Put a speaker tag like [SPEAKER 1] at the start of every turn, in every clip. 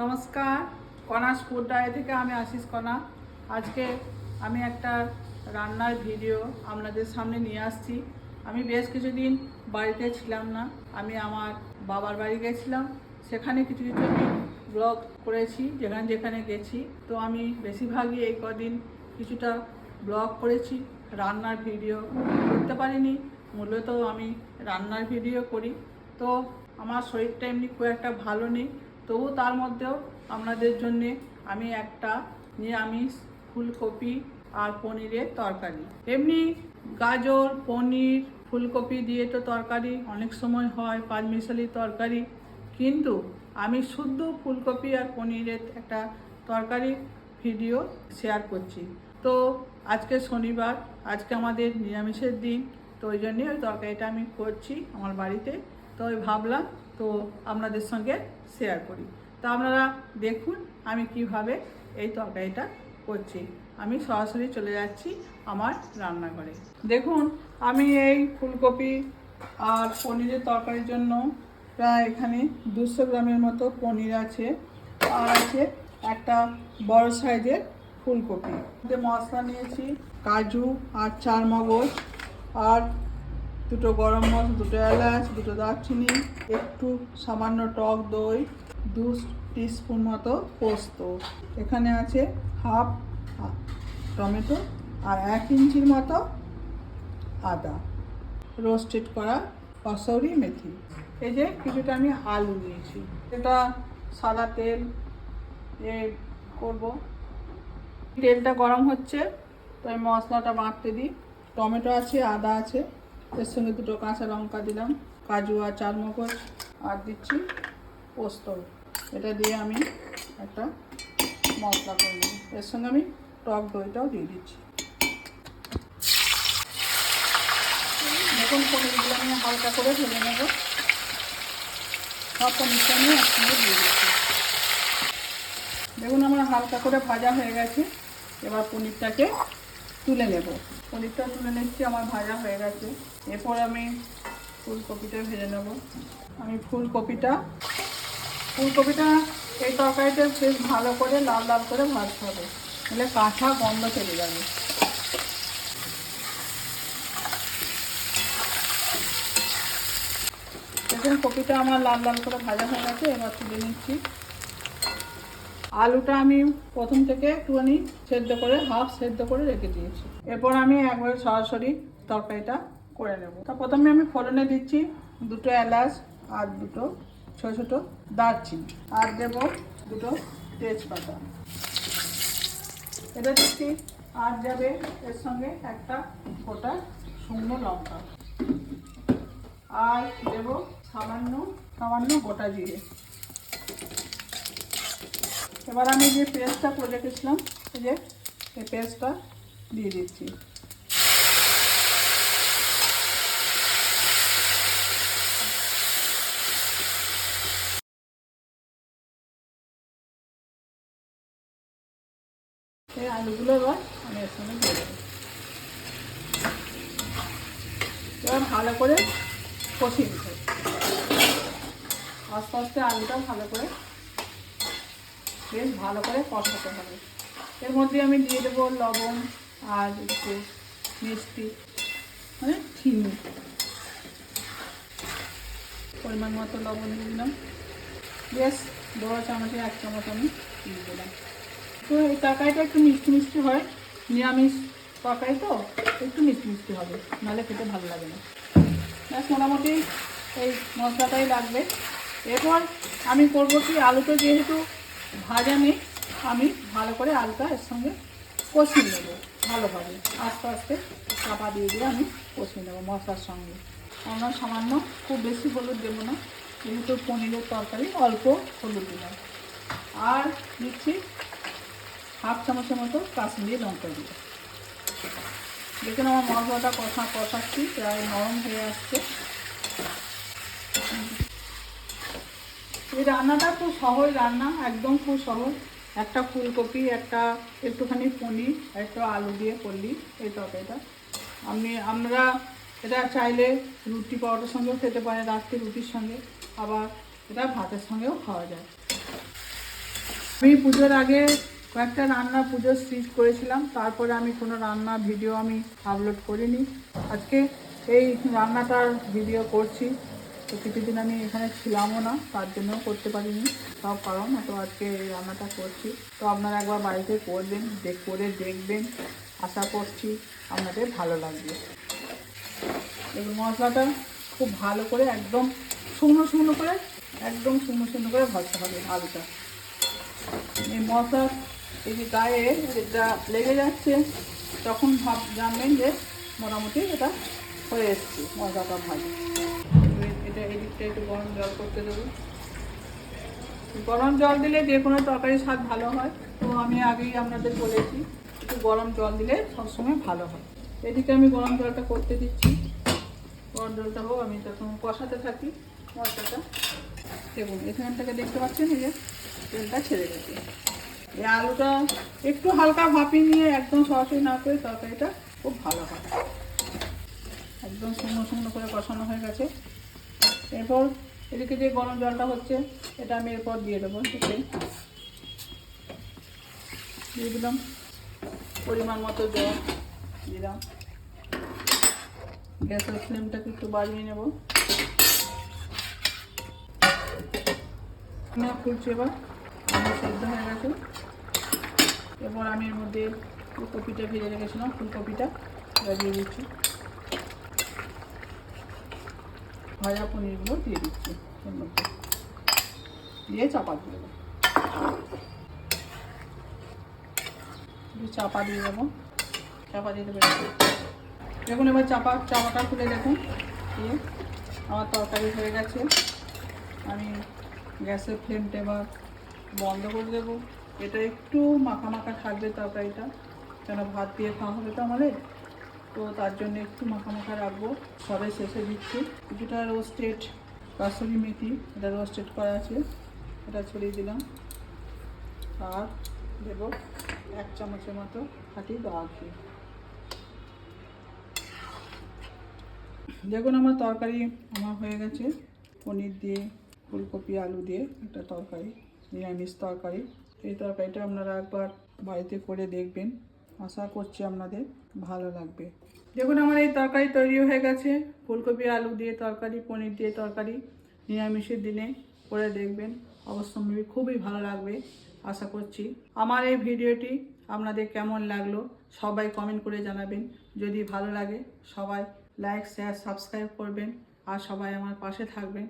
[SPEAKER 1] নমস্কার কণাস ফুড ডায়ে থেকে আমি আশিস কণা আজকে আমি একটা রান্নার ভিডিও আপনাদের সামনে নিয়ে আসছি। আমি বেশ কিছুদিন বাড়িতে ছিলাম না, আমি আমার বাবার বাড়ি গেছিলাম। সেখানে কিছু কিছু আমি ব্লগ করেছি, যেখানে যেখানে গেছি। তো আমি বেশিরভাগই এই কদিন কিছুটা ব্লগ করেছি, রান্নার ভিডিও করতে পারিনি। মূলত আমি রান্নার ভিডিও করি। তো আমার শরীরটা এমনি খুব একটা ভালো নেই। তবু তার মধ্যেও আপনাদের জন্যে আমি একটা নিরামিষ ফুলকপি আর পনিরের তরকারি। এমনি গাজর, পনির, ফুলকপি দিয়ে তো তরকারি অনেক সময় হয় পাঁচমিশালি তরকারি। কিন্তু আমি শুদ্ধ ফুলকপি আর পনিরের একটা তরকারি ভিডিও শেয়ার করছি। তো আজকে শনিবার, আজকে আমাদের নিরামিষের দিন, তো ওই জন্যে ওই তরকারিটা আমি করছি আমার বাড়িতে। তো ওই ভাবলাম তো আপনাদের সঙ্গে শেয়ার করি। তা আপনারা দেখুন আমি কীভাবে এই তরকারিটা করছি। আমি সরাসরি চলে যাচ্ছি আমার রান্নাঘরে। দেখুন, আমি এই ফুলকপি আর পনিরের তরকারির জন্য প্রায় এখানে দুশো গ্রামের মতো পনির আছে। আর আছে একটা বড় সাইজের ফুলকপি। মশলা নিয়েছি, কাজু আর চার মগজ আর দুটো গরম মশলা দুটো এলাচ, দুটো দারচিনি, একটু সামান্য টক দই, দু টিস্পুন মতো পোস্ত। এখানে আছে হাফ টমেটো আর এক ইঞ্চির মতো আদা। রোস্টেড করা কসৌরি মেথি। এই যে কিছুটা আমি আলু নিয়েছি। এটা সাদা তেল এ করব। তেলটা গরম হচ্ছে তো আমি মশলাটা বাঁটতে দিই। টমেটো আছে, আদা আছে। এর সঙ্গে দুটো কাঁচা লঙ্কা দিলাম, কাজু আর চারমগজ, আর দিচ্ছি পোস্ত। এটা দিয়ে আমি একটা মশলা করে নেব। এর সঙ্গে আমি টক দইটাও দিয়ে দিচ্ছি। দেখুন, পনিরগুলো আমি হালকা করে ভেজে নেব। সব পনিরটা আমি একসঙ্গে দিয়ে দিচ্ছি। দেখুন, আমার হালকা করে ভাজা হয়ে গেছে। এবার পনিরটাকে তুলে নেব। পনিরটা তুলে নিচ্ছি, আমার ভাজা হয়ে গেছে। এরপর আমি ফুলকপিটা ভেজে নেব। আমি ফুলকপিটা ফুলকপিটা এই তরকারিতে বেশ ভালো করে লাল লাল করে ভাজতে হবে। তাহলে কাঁচা গন্ধ চলে যাবে। দেখুন, কপিটা আমার লাল লাল করে ভাজা হয়ে গেছে, এবার তুলে নিচ্ছি। আলুটা আমি প্রথম থেকে একটুখানি সেদ্ধ করে হাফ সেদ্ধ করে রেখে দিয়েছি। এরপর আমি একবারে সরাসরি তরকারিটা করে নেব। তা প্রথমে আমি ফোড়নে দিচ্ছি দুটো এলাচ আর দুটো ছোটো ছোটো দারচিনি। আর দেব দুটো তেজপাতা। এটা দিচ্ছি। আর যাবে এর সঙ্গে একটা গোটা শুকনো লঙ্কা। আর দেব সামান্য সামান্য গোটা জিরে। এবার আমি যে পেস্টটা করে রেখেছিলাম যে, এই পেস্টটা দিয়ে দিচ্ছি। এই আলুগুলো এবার আমি এর সঙ্গে এবার ভালো করে কষিয়ে দিতে আস্তে আস্তে আলুটা ভালো করে বেশ ভালো করে কষাতে হবে। এর মধ্যে আমি দিয়ে দেবো লবণ আর একটু মিষ্টি মানে চিনি পরিমাণ মতো লবণ দিয়ে দিলাম। বেশ বড় চামচে এক চামচ আমি দিয়ে দিলাম। তো এই তরকারিটা একটু মিষ্টি মিষ্টি হয়, নিরামিষ তরকারি তো, একটু মিষ্টি মিষ্টি হবে, নাহলে খেতে ভালো লাগে না। ব্যাস মোটামুটি এই মশলাটাই লাগবে। এরপর আমি করব কি, আলুটা যেহেতু ভাজা নেই, আমি ভালো করে আলুটা এর সঙ্গে কষিয়ে নেব, ভালোভাবে। আস্তে আস্তে চাপা দিয়ে দিয়ে আমি কষিয়ে নেব মশলার সঙ্গে। আমরা সামান্য খুব বেশি হলুদ দেবো না, যেহেতু পনিরের তরকারি অল্প হলুদ দিলাম আর দিচ্ছি হাফ চামচের মতো কাশ্মীরি লঙ্কা দিয়ে দেখুন আমার মশলাটা কষা কষাচ্ছি, প্রায় নরম হয়ে আসছে। এই রান্নাটা খুব সহজ রান্না, একদম খুব সহজ। একটা ফুলকপি, একটা একটুখানি পনির, একটু আলু দিয়ে করলি, এই তরকারিটা। আপনি আমরা এটা চাইলে রুটি পাউডার সঙ্গেও খেতে পারেন রাত্রে রুটির সঙ্গে। আবার এটা ভাতের সঙ্গেও খাওয়া যায়। আমি পুজোর আগে কয়েকটা রান্না পুজোর স্টিচ করেছিলাম। তারপরে আমি কোনো রান্না ভিডিও আমি আপলোড করিনি। আজকে এই রান্নাটার ভিডিও করছি। তো কিছুদিন আমি এখানে ছিলামও না, তার জন্যও করতে পারিনি। সব কারণ, তো আজকে এই রান্নাটা করছি। তো আপনারা একবার বাড়িতে করবেন দেখ করে দেখবেন। আশা করছি আপনাদের ভালো লাগবে। এই মশলাটা খুব ভালো করে একদম শুকনো শুকনো করে, একদম শুকনো শুকনো করে ভাজতে হবে আলুটা। এই মশলা এই যে গায়ে যেটা লেগে যাচ্ছে, তখন ভাব জানবেন যে মোটামুটি এটা হয়ে এসছে মশলাটা ভালো এটা এদিকটা একটু গরম জল করতে দেবো। গরম জল দিলে যে কোনো তরকারির স্বাদ ভালো হয়। তো আমি আগেই আপনাদের বলেছি, একটু গরম জল দিলে সবসময় ভালো হয়। এদিকে আমি গরম জলটা করতে দিচ্ছি। গরম জলটা হোক, আমি তখন কষাতে থাকি মশলাটা। দেখুন এখান থেকে দেখতে পাচ্ছেন এই যে, তেলটা ছেড়ে গেছে এই আলুটা একটু হালকা ভাপিয়ে নিয়ে একদম সরাসরি না করে তরকারিটা খুব ভালো হয়। একদম শুকনো শুকনো করে কষানো হয়ে গেছে। এরপর এদিকে যে গরম জলটা হচ্ছে, এটা আমি এরপর দিয়ে দেবো দিয়ে দিলাম। পরিমাণ মতো জল দিলাম। গ্যাসের ফ্লেমটাকে একটু বাড়িয়ে নেব। না ফুলছে এবার। সেদ্ধ হয়ে গেছে। এরপর আমি এর মধ্যে ফুলকপিটা ভেজে রেখেছিলাম, ফুলকপিটা দিয়ে দিচ্ছি। ভাজা পনিরগুলো দিয়ে দিচ্ছি দিয়ে চাপা দিয়ে দেবো। চাপা দিয়ে দেবো। চাপা দিয়ে দেবো দেখুন এবার চাপা, চাপাটা খুলে দেখুন। দিয়ে আমার তরকারি হয়ে গেছে। আমি গ্যাসের ফ্লেমটা এবার বন্ধ করে দেবো। এটা একটু মাখা মাখা থাকবে তরকারিটা। কেন ভাত দিয়ে খাওয়া হবে তো আমাদের? তো তার জন্য একটু মাখা রাখব। সবে শেষে দিচ্ছি। কিছুটা রোস্টেড কাসুরি মেথি, এটা রোস্টেড করা আছে। এটা ছড়িয়ে দিলাম। আর দেবো এক চামচের মতো খাঁটি দাওয়া ঘি দেখুন আমার তরকারি আমার হয়ে গেছে। পনির দিয়ে, ফুলকপি, আলু দিয়ে একটা তরকারি, নিরামিষ তরকারি। এই তরকারিটা আপনারা একবার বাড়িতে করে দেখবেন। আশা করছি আপনাদের ভালো লাগবে। দেখুন, আমার এই তরকারি তৈরি হয়ে গেছে। ফুলকপি, আলু দিয়ে তরকারি, পনির দিয়ে তরকারি নিরামিষের দিনে করে দেখবেন। অবশ্যই খুবই ভালো লাগবে, আশা করছি। আমার এই ভিডিওটি আপনাদের কেমন লাগল, সবাই কমেন্ট করে জানাবেন। যদি ভালো লাগে, সবাই লাইক শেয়ার সাবস্ক্রাইব করবেন আর সবাই আমার পাশে থাকবেন।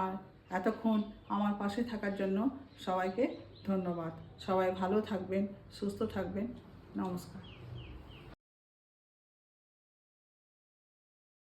[SPEAKER 1] আর এতক্ষণ আমার পাশে থাকার জন্য সবাইকে ধন্যবাদ। সবাই ভালো থাকবেন, সুস্থ থাকবেন। নমস্কার